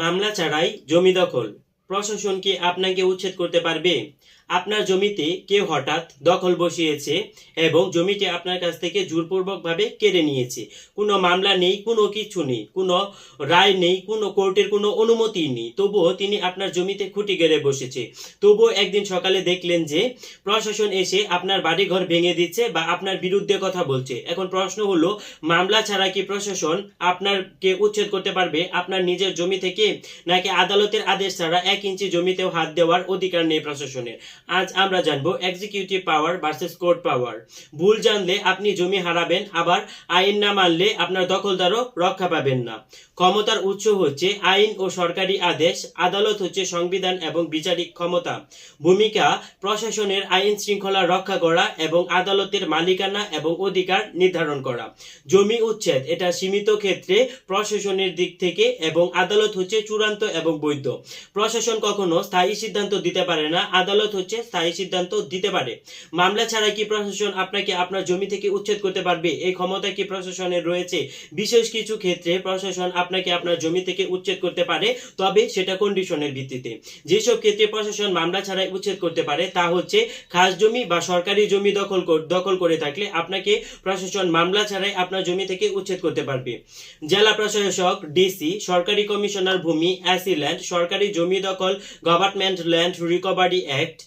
মামলা ছাড়াই জমি দখল। প্রশাসন কি আপনাকে উচ্ছেদ করতে পারবে? আপনার জমিতে কেউ হঠাৎ দখল বসিয়েছে এবং জমিটি আপনার কাছ থেকে জোরপূর্বকভাবে কেড়ে নিয়েছে। কোনো মামলা নেই, কোনো কিছু নেই, কোনো রায় নেই, কোনো কোর্টের কোনো অনুমতি নেই। তবুও তিনি আপনার জমিতে খুঁটি গেড়ে বসেছে। তবুও একদিন সকালে দেখলেন যে প্রশাসন এসে আপনার বাড়িঘর ভেঙে দিচ্ছে বা আপনার বিরুদ্ধে কথা বলছে। এখন প্রশ্ন হলো, মামলা ছাড়া কি প্রশাসন আপনারকে উচ্ছেদ করতে পারবে? আপনার নিজের জমি থেকে নাকি আদালতের আদেশ ছাড়া এক ইঞ্চি জমিতেও হাত দেওয়ার অধিকার নেই প্রশাসনের? আজ আমরা জানব executive power versus court power ভুল জানলে আপনি জমি হারাবেন, আবার আইন না মানলে আপনার দখলদারও রক্ষা পাবেন না। ক্ষমতার উৎস হচ্ছে আইন ও সরকারি আদেশ, আদালত হচ্ছে সংবিধান এবং বিচারিক ক্ষমতা। ভূমিকা, প্রশাসনের আইন শৃঙ্খলা রক্ষা করা এবং আদালতের মালিকানা এবং অধিকার নির্ধারণ করা। জমি উচ্ছেদ, এটা সীমিত ক্ষেত্রে প্রশাসনের দিক থেকে এবং আদালত হচ্ছে চূড়ান্ত এবং বৈধ। প্রশাসন কখনো স্থায়ী সিদ্ধান্ত দিতে পারে না, আদালত হচ্ছে স্থায়ী সিদ্ধান্ত দিতে পারে। মামলা ছাড়া কি প্রশাসন আপনাকে আপনার জমি থেকে উচ্ছেদ করতে পারবে? এই ক্ষমতা কি প্রশাসনের রয়েছে? বিশেষ কিছু ক্ষেত্রে প্রশাসন আপনাকে আপনার জমি থেকে উচ্ছেদ করতে পারে, তবে সেটা কন্ডিশনের ভিত্তিতে। যেসব ক্ষেত্রে প্রশাসন মামলা ছাড়াই উচ্ছেদ করতে পারে, তা হচ্ছে খাস জমি বা সরকারি জমি দখল দখল করে থাকলে আপনাকে প্রশাসন মামলা ছাড়াই আপনার জমি থেকে উচ্ছেদ করতে পারবে। জেলা প্রশাসক, ডিসি, সরকারি কমিশনার ভূমি অ্যাসিল্যান্ড সরকারি জমি দখল, গভর্নমেন্ট ল্যান্ড রিকভারি অ্যাক্ট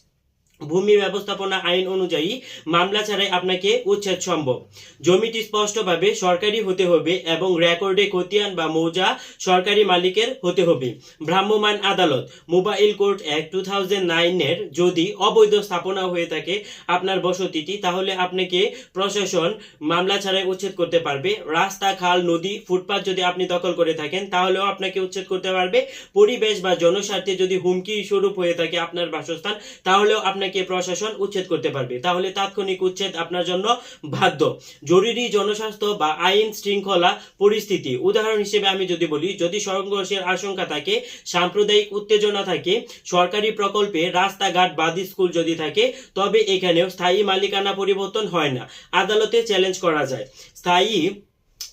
ভূমি ব্যবস্থাপনা আইন অনুযায়ী মামলা ছাড়াই আপনাকে উচ্ছেদ সম্ভব। জমিটি স্পষ্টভাবে সরকারি হতে হবে এবং রেকর্ডে খতিয়ান বা মৌজা সরকারি মালিকের হতে হবে। ভ্রাম্যমাণ আদালত, mobile court act two thousand নাইনের যদি অবৈধ স্থাপনা হয়ে থাকে আপনার বসতিটি, তাহলে আপনাকে প্রশাসন মামলা ছাড়াই উচ্ছেদ করতে পারবে। রাস্তা, খাল, নদী ফুটপাথ যদি আপনি দখল করে থাকেন, তাহলেও আপনাকে উচ্ছেদ করতে পারবে। পরিবেশ বা জনস্বার্থে যদি হুমকি স্বরূপ হয়ে থাকে আপনার বাসস্থান, তাহলেও আপনাকে প্রশাসন উচ্ছেদ করতে পারবে। তাহলে তাৎক্ষণিক উচ্ছেদ আপনার জন্য বাধ্য। জরুরি জনস্বাস্থ্য বা আইন শৃঙ্খলা পরিস্থিতি। উদাহরণ হিসেবে আমি যদি বলি, যদি সংঘর্ষের আশঙ্কা থাকে, সাম্প্রদায়িক উত্তেজনা থাকে, সরকারি প্রকল্পে রাস্তাঘাট বাদি স্কুল যদি থাকে, তবে এখানেও স্থায়ী মালিকানা পরিবর্তন হয় না। আদালতে চ্যালেঞ্জ করা যায়। স্থায়ী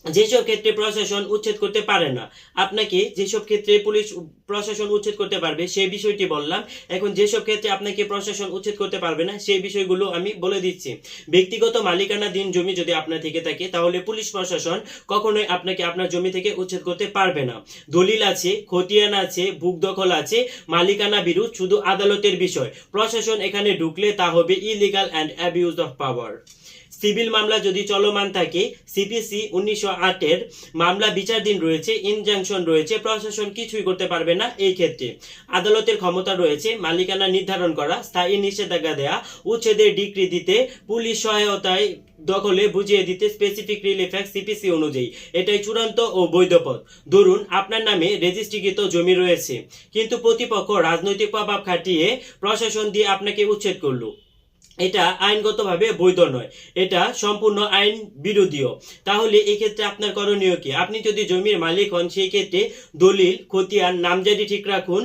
যেসব ক্ষেত্রে প্রশাসন উচ্ছেদ করতে পারে না, আপনাকে যেসব ক্ষেত্রে পুলিশ প্রশাসন উচ্ছেদ করতে পারবে, সেই বিষয়টি বললাম। এখন যেসব ক্ষেত্রে আপনাকে প্রশাসন উচ্ছেদ করতে পারবে না, সেই বিষয়গুলো আমি বলে দিচ্ছি। ব্যক্তিগত মালিকানাধীন জমি যদি আপনার থেকে থাকে, তাহলে পুলিশ প্রশাসন কখনোই আপনাকে আপনার জমি থেকে উচ্ছেদ করতে পারবে না। দলিল আছে, খতিয়ান আছে বুক দখল আছে, মালিকানা বিরুদ্ধ শুধু আদালতের বিষয়। প্রশাসন এখানে ঢুকলে তা হবে illegal and abuse of power civil মামলা যদি চলমান থাকে, সিপিসি উনিশশো আটের মামলা বিচারাধীন রয়েছে ইনজাংশন রয়েছে, প্রশাসন কিছুই করতে পারবে না এই ক্ষেত্রে। আদালতের ক্ষমতা রয়েছে, মালিকানা নির্ধারণ করা, স্থায়ী নিষেধাজ্ঞা দেয়া, উচ্ছেদের ডিক্রি দিতে, পুলিশ সহায়তায় দখলে বুঝিয়ে দিতে স্পেসিফিক রিলিফ অ্যাক্ট সিপিসি অনুযায়ী। এটাই চূড়ান্ত ও বৈধ পথ। ধরুন, আপনার নামে রেজিস্ট্রিকৃত জমি রয়েছে, কিন্তু প্রতিপক্ষ রাজনৈতিক প্রভাব খাটিয়ে প্রশাসন দিয়ে আপনাকে উচ্ছেদ করল। এটা আইনগতভাবে বৈধ নয়। এটা সম্পূর্ণ আইন বিরোধীয় তাহলে এই ক্ষেত্রে আপনার করণীয় কি? আপনি যদি জমির মালিক হন সেই ক্ষেত্রে দলিল, খতিয়ান, নামজারি ঠিক রাখুন।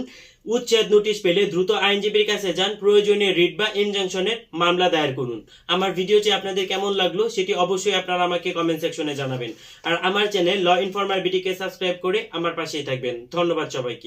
উচ্ছেদ নোটিশ পেলে দ্রুত আইনজীবীর কাছে যান, প্রয়োজনীয় রিট বা ইনজাংশনের মামলা দায়ের করুন। আমার ভিডিওটি আপনাদের কেমন লাগল, সেটি অবশ্যই আপনারা আমাকে কমেন্ট সেকশনে জানাবেন। আর আমার চ্যানেল ল ইনফরমার বিটিকে সাবস্ক্রাইব করে আমার পাশেই থাকবেন। ধন্যবাদ সবাইকে।